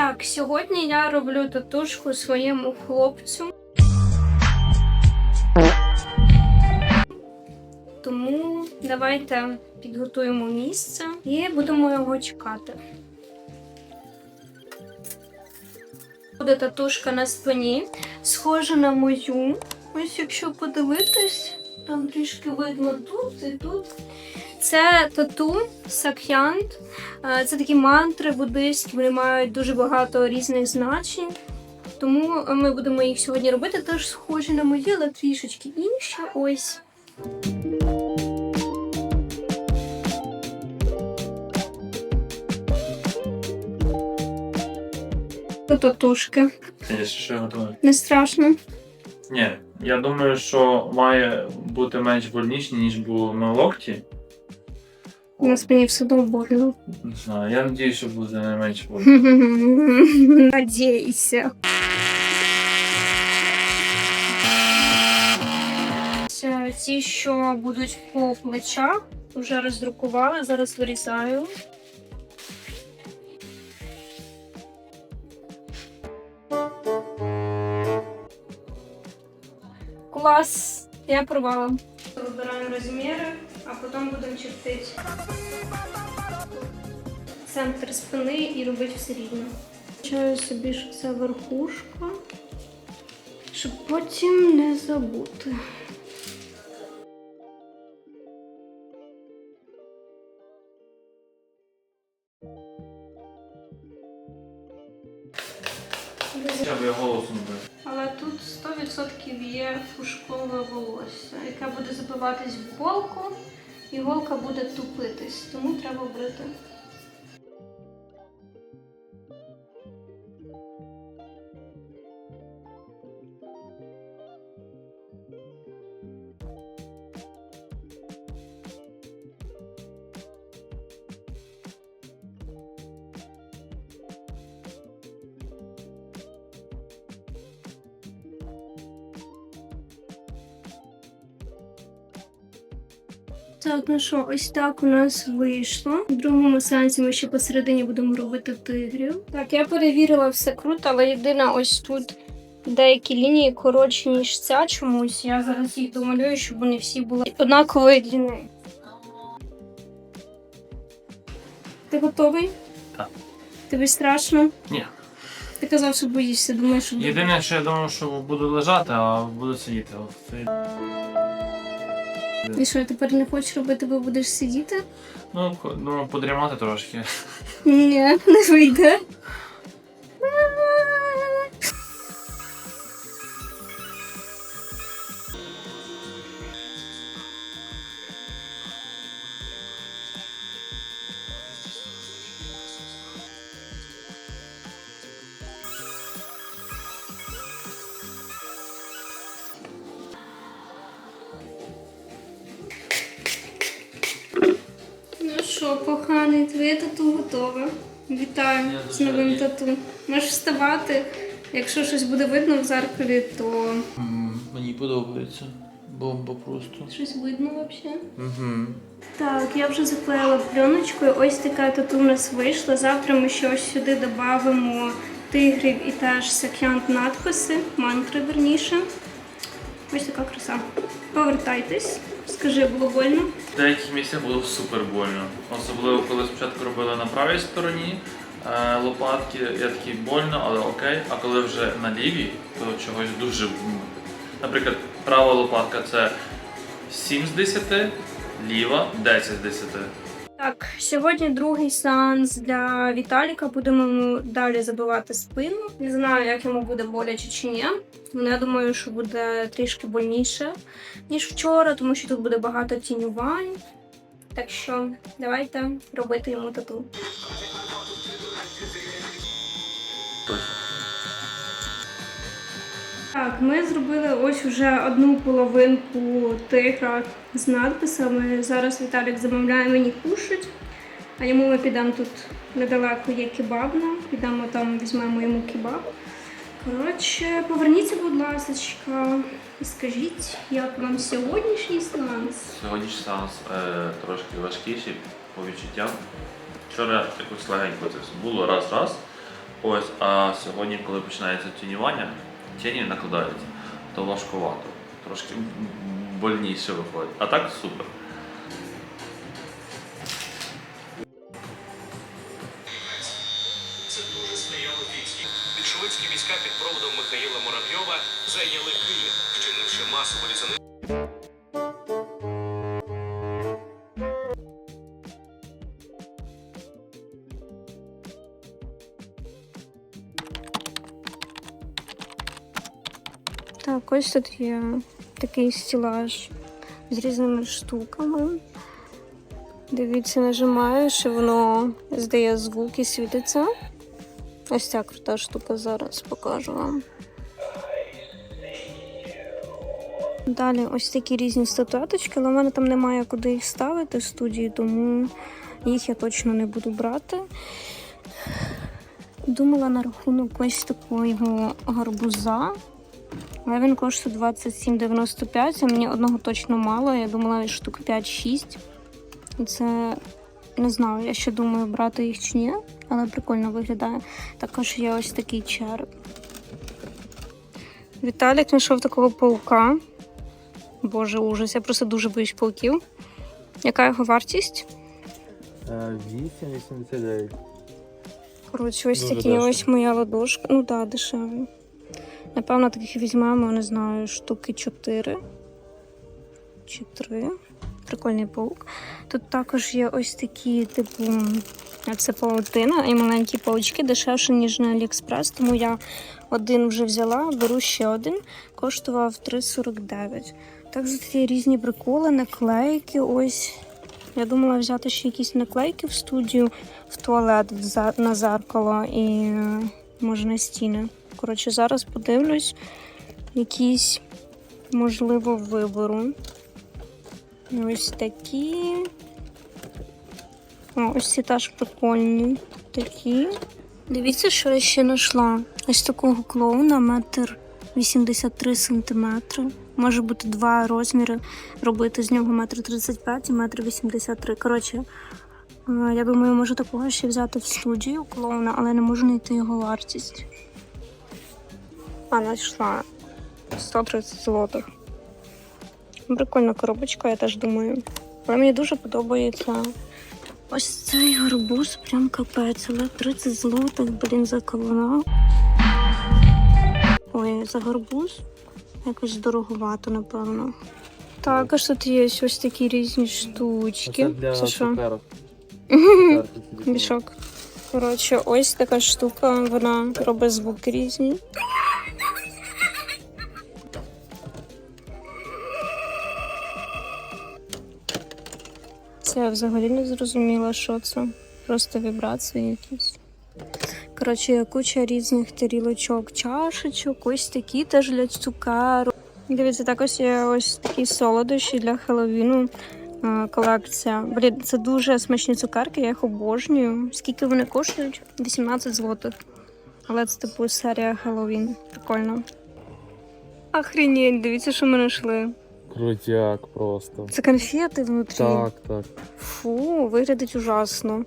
Так, сьогодні я роблю татушку своєму хлопцю. Тому давайте підготуємо місце і будемо його чекати. Буде татушка на спині, схожа на мою. Ось якщо подивитись, там трішки видно тут і тут. Це тату сак'янт. Е, Це такі мантри буддистські, вони мають дуже багато різних значень. Тому ми будемо їх сьогодні робити. Теж схожі на мої, але трішечки інші. Ось. Татушки. Що я. Не страшно. Ні, я думаю, що має бути менш больніше, ніж було на локті. На спині все одно больно. Не знаю, я надію, що буде не менш больно. Надійся. Це Ці, що будуть по плечах, вже роздрукували, зараз вирізаю. Клас! Я порвала. Вибираємо розміри, А потім будемо чертити центр спини і робити все рівно. Чаю собі, що це верхушка, щоб потім не забути. Але тут 100% є фушкове волосся, яке буде забиватись в голку, і голка буде тупитись, тому треба брити. Так, ну що, ось так у нас вийшло. В другому сеансі ми ще посередині будемо робити тигрів. Так, я перевірила все круто, але єдине ось тут деякі лінії коротші, ніж ця чомусь. Я зараз їх домалюю, щоб вони всі були однакової длини. Ти готовий? Так. Тобі страшно? Ні. Ти казав, що боїшся, думаєш, що Єдине, що я думав, що буду лежати, а буду сидіти. От І що, тепер не хочеш робити, бо будеш сидіти? Ну, ну подрімати трошки. Ні, не вийде. Коханий, твоє тату готове. Вітаю з новим тату. Можеш вставати. Якщо щось буде видно в зеркалі, то Мені подобається. Бомба просто. щось видно взагалі. Угу. Так, я вже заклеїла пленочкою. Ось така тату у нас вийшла. Завтра ми ще ось сюди додамо тигрів і теж сакянт надписи, мантри верніше. Ось така краса. Повертайтесь. Скажи, було больно? В деяких місцях було супер больно. Особливо, коли спочатку робили на правій стороні е, лопатки, я такий больно, але окей. А коли вже на лівій, то чогось дуже. м, Наприклад, права лопатка це 7 з 10, ліва 10 з 10. Так, сьогодні другий сеанс для Віталіка. Будемо далі забивати спину. Не знаю, як йому буде боляче чи ні. Але я думаю, що буде трішки больніше, ніж вчора, тому що тут буде багато тінювань. Так що давайте робити йому тату. Так, ми зробили ось уже одну половинку тигра з надписами. Зараз Віталік замовляє мені кушать, а йому ми підемо тут недалеко є кебабна. Підемо там, візьмемо йому кебаб. Коротше, поверніться, будь ласка, і скажіть, як вам сьогоднішній сеанс? Сьогоднішній сеанс е, трошки важкіший по відчуттям. Вчора якось легенько це все було раз-раз. Ось, а сьогодні, коли починається тінювання, тіні накладаються, то важкувато. Трошки больніше виходить. А так супер. Так, ось тут є такий стілаж з різними штуками. Дивіться, нажимаєш, і воно здає звук і світиться. Ось ця крута штука зараз покажу вам. Далі ось такі різні статуеточки, але в мене там немає куди їх ставити в студії, тому їх я точно не буду брати. Думала на рахунок ось такого гарбуза. Але він коштує 27,95, а мені одного точно мало. Я думала штук 5-6. І це не знаю, я ще думаю, брати їх чи ні, але прикольно виглядає. Також є ось такий череп. Віталік знайшов такого паука. Боже, ужас, я просто дуже боюсь пауків. Яка його вартість? 8,89. Коротше, ось Дуже такі дешево. ось моя ладошка. Ну так, да, дешеві. Напевно, таких візьмемо, не знаю, штуки 4. Чи 3. Прикольний паук. Тут також є ось такі, типу, це паутина і маленькі паучки, дешевше, ніж на Аліекспрес, тому я один вже взяла, беру ще один, коштував 3,49. Також тут є різні приколи, наклейки. Ось. Я думала взяти ще якісь наклейки в студію, в туалет на зеркало і е, може на стіни. Коротше, зараз подивлюсь якісь, можливо, вибору. Ось такі. О, ось ці теж прикольні. Такі. Дивіться, що я ще знайшла. Ось такого клоуна, метр 83 сантиметри. Може бути два розміри, робити з нього метр 35 і метр 83. Коротше, е, я думаю, можу такого ще взяти в студію клоуна, але не можу знайти його вартість. А, знайшла 130 злотих. Прикольна коробочка, я теж думаю. Але мені дуже подобається. Ось цей гарбуз прям капець, але 30 злотих, блін, за колона. Ой, за гарбуз. Якось дороговато, напевно. Також тут є ось такі різні штучки. Це для Це що? Мішок. Коротше, ось така штука, вона робить звуки різні. Я взагалі не зрозуміла, що це. Просто вібрації якісь. Коротше, куча різних тарілочок, чашечок, ось такі теж для цукеру. Дивіться, також є ось такі солодощі для Хеллоуіну. е, Колекція. Блін, це дуже смачні цукерки, я їх обожнюю. Скільки вони коштують? 18 злотих. Але це типу серія Хеллоуін. Прикольно. Охренеть, дивіться, що ми знайшли. Крутяк просто. Це конфети внутрі. Так, так. Фу, виглядить ужасно.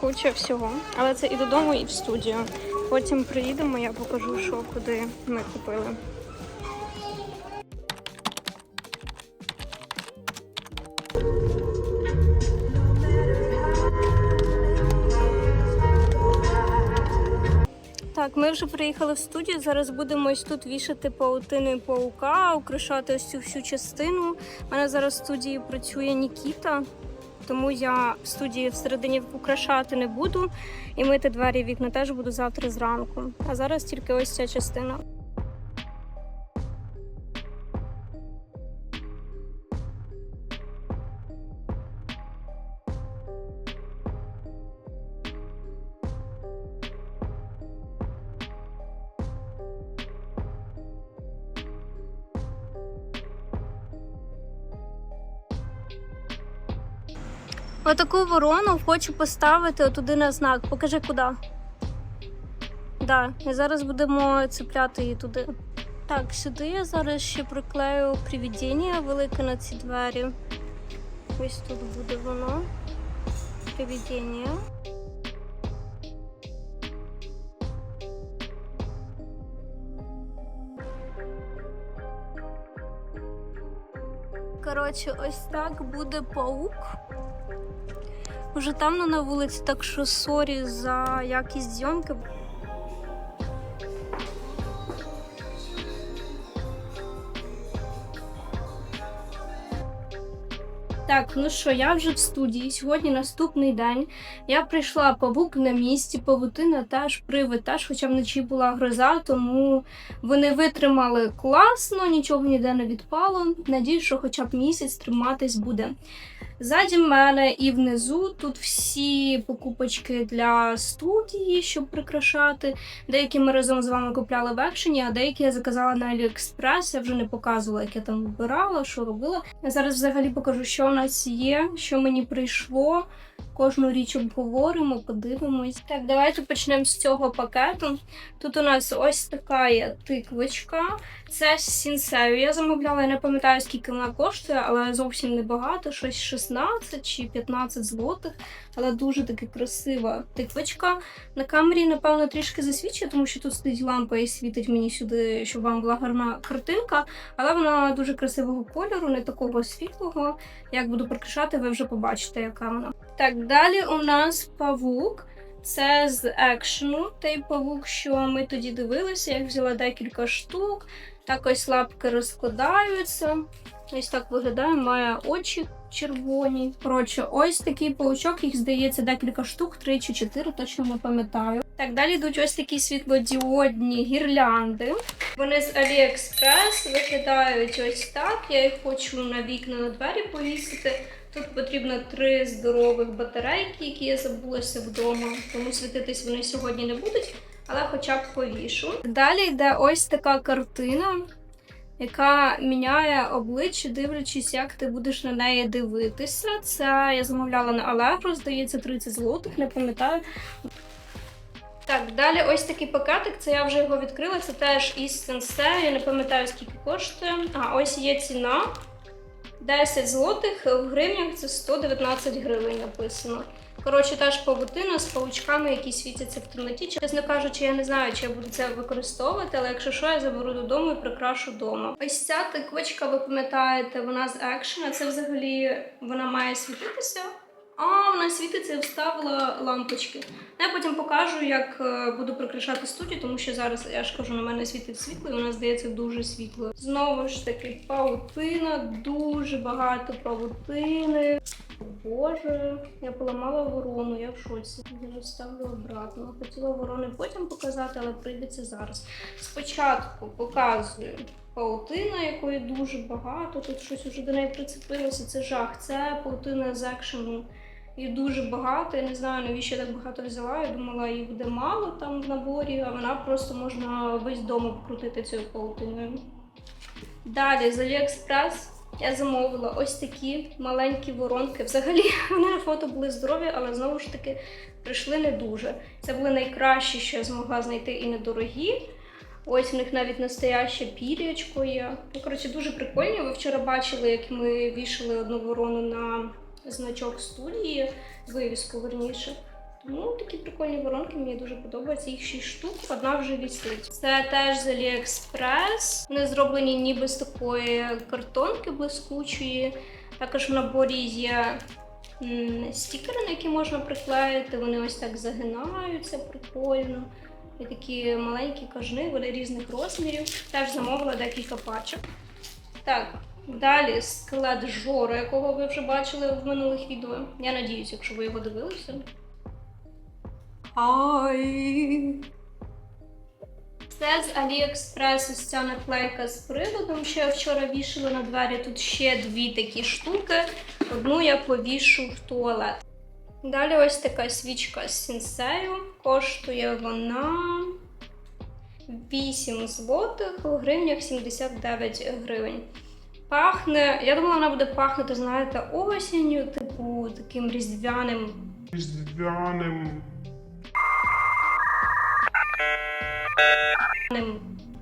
Куча всього. Але це і додому, і в студію. Потім приїдемо, я покажу, що куди ми купили. Ми вже приїхали в студію. Зараз будемо ось тут вішати паутини паука, украшати ось цю всю частину. У мене зараз в студії працює Нікіта, тому я в студії всередині украшати не буду. І мити двері і вікна теж буду завтра зранку. А зараз тільки ось ця частина. ворону хочу поставити туди на знак. Покажи куди. Да, і зараз будемо цепляти її туди. Так, сюди я зараз ще приклею привідіння велике на ці двері. Ось тут буде воно. Привідіння. Коротше, ось так буде паук. Уже темно на вулиці, так що сорі за якість зйомки. Так, ну що, я вже в студії. Сьогодні наступний день. Я прийшла павук на місці, павутина теж, привид теж, хоча вночі була гроза, тому вони витримали класно, нічого ніде не відпало. Надію, що хоча б місяць триматись буде. Ззаді мене і внизу тут всі покупочки для студії, щоб прикрашати. Деякі ми разом з вами купляли в екшені, а деякі я заказала на AliExpress. Я вже не показувала, як я там вибирала, що робила. Я зараз взагалі покажу, що у нас є, що мені прийшло. Кожну річ обговоримо, подивимось. Так, давайте почнемо з цього пакету. Тут у нас ось така є тиквочка. Це сінсею. Я замовляла, я не пам'ятаю, скільки вона коштує, але зовсім небагато, щось 16 чи 15 злотих. Але дуже таки красива тиквочка. На камері, напевно, трішки засвічує, тому що тут стоїть лампа і світить мені сюди, щоб вам була гарна картинка. Але вона дуже красивого кольору, не такого світлого. Як буду прикрашати, ви вже побачите, яка вона. Так, далі у нас павук. Це з екшену, той павук, що ми тоді дивилися. Я взяла декілька штук. Так ось лапки розкладаються. Ось так виглядає, має очі червоні. Коротше, ось такий паучок, їх здається декілька штук, три чи чотири, точно не пам'ятаю. Так, далі йдуть ось такі світлодіодні гірлянди. Вони з AliExpress виглядають ось так. Я їх хочу на вікна на двері повісити. Тут потрібно три здорових батарейки, які я забулася вдома, тому світитись вони сьогодні не будуть, але хоча б повішу. Далі йде ось така картина, яка міняє обличчя, дивлячись, як ти будеш на неї дивитися. Це я замовляла на Allegro, здається, 30 злотих, не пам'ятаю. Так, далі ось такий пакетик, це я вже його відкрила. Це теж із Сенсею, я не пам'ятаю, скільки коштує. А ось є ціна. 10 злотих в гривнях це 119 гривень написано. Коротше, теж павутина з паучками, які світяться в темноті. Чесно кажучи, я не знаю, чи я буду це використовувати, але якщо що, я заберу додому і прикрашу вдома. Ось ця тиквочка, ви пам'ятаєте, вона з екшена. Це взагалі вона має світитися. А, вона світиться і вставила лампочки. Ну, Я потім покажу, як е, буду прикрашати студію, тому що зараз я ж кажу, на мене світить світло, і вона здається дуже світло. Знову ж таки, паутина, дуже багато паутини. Боже, я поламала ворону, я в шоці. Я ставлю обратно. Хотіла ворони потім показати, але прийдеться зараз. Спочатку показую паутина, якої дуже багато. Тут щось уже до неї прицепилося. Це жах. Це паутина з екшену. Її дуже багато. Я не знаю, навіщо я так багато взяла. Я думала, її буде мало там в наборі, а вона просто можна весь дом обкрутити цією паутиною. Далі з AliExpress я замовила ось такі маленькі воронки. Взагалі вони на фото були здорові, але знову ж таки прийшли не дуже. Це були найкращі, що я змогла знайти і недорогі. Ось в них навіть настояще пір'ячко є. Ну, коротше, дуже прикольні. Ви вчора бачили, як ми вішали одну ворону на значок студії, вивіску верніше. Тому такі прикольні воронки мені дуже подобаються. Їх 6 штук, одна вже вісить. Це теж з AliExpress. Вони зроблені ніби з такої картонки блискучої. Також в наборі є стікери, на які можна приклеїти. Вони ось так загинаються прикольно. І такі маленькі кажни, вони різних розмірів. Теж замовила декілька пачок. Так, далі скелет Жора, якого ви вже бачили в минулих відео. Я надіюсь, якщо ви його дивилися. Ай! Це з AliExpress ось ця наклейка з приводом, що я вчора вішала на двері. Тут ще дві такі штуки. Одну я повішу в туалет. Далі ось така свічка з сінсею. Коштує вона 8 злотих, у гривнях 79 гривень. Пахне, я думала, вона буде пахнути, знаєте, осінню, типу таким різдвяним різдвяним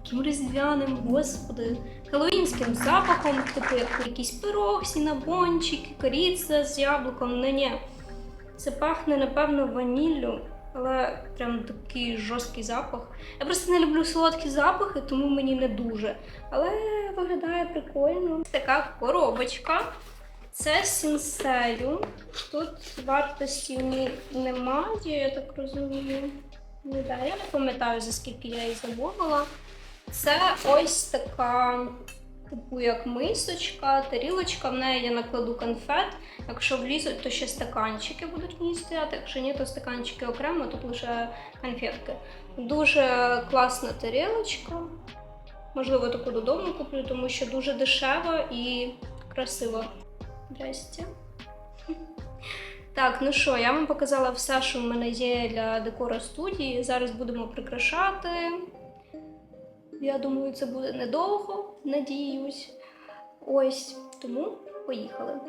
Таким різдвяним, господи, хеллоуінським запахом, типу як якийсь пирог, сінабончик, коріця з яблуком. Ну ні. Це пахне, напевно, ваніллю. Але прям такий жорсткий запах. Я просто не люблю солодкі запахи, тому мені не дуже. Але виглядає прикольно. Така коробочка. Це сінселю. Тут вартості немає, я так розумію. Не да, я не пам'ятаю, за скільки я її замовила. Це ось така, типу, як мисочка, тарілочка. В неї я накладу конфет. Якщо влізуть, то ще стаканчики будуть в ній стояти. Якщо ні, то стаканчики окремо, тут лише конфетки. Дуже класна тарілочка. Можливо, таку додому куплю, тому що дуже дешева і красива. Здрасте. Так, ну що, я вам показала все, що в мене є для декора студії. Зараз будемо прикрашати. Я думаю, це буде недовго, надіюсь. Ось, тому поїхали.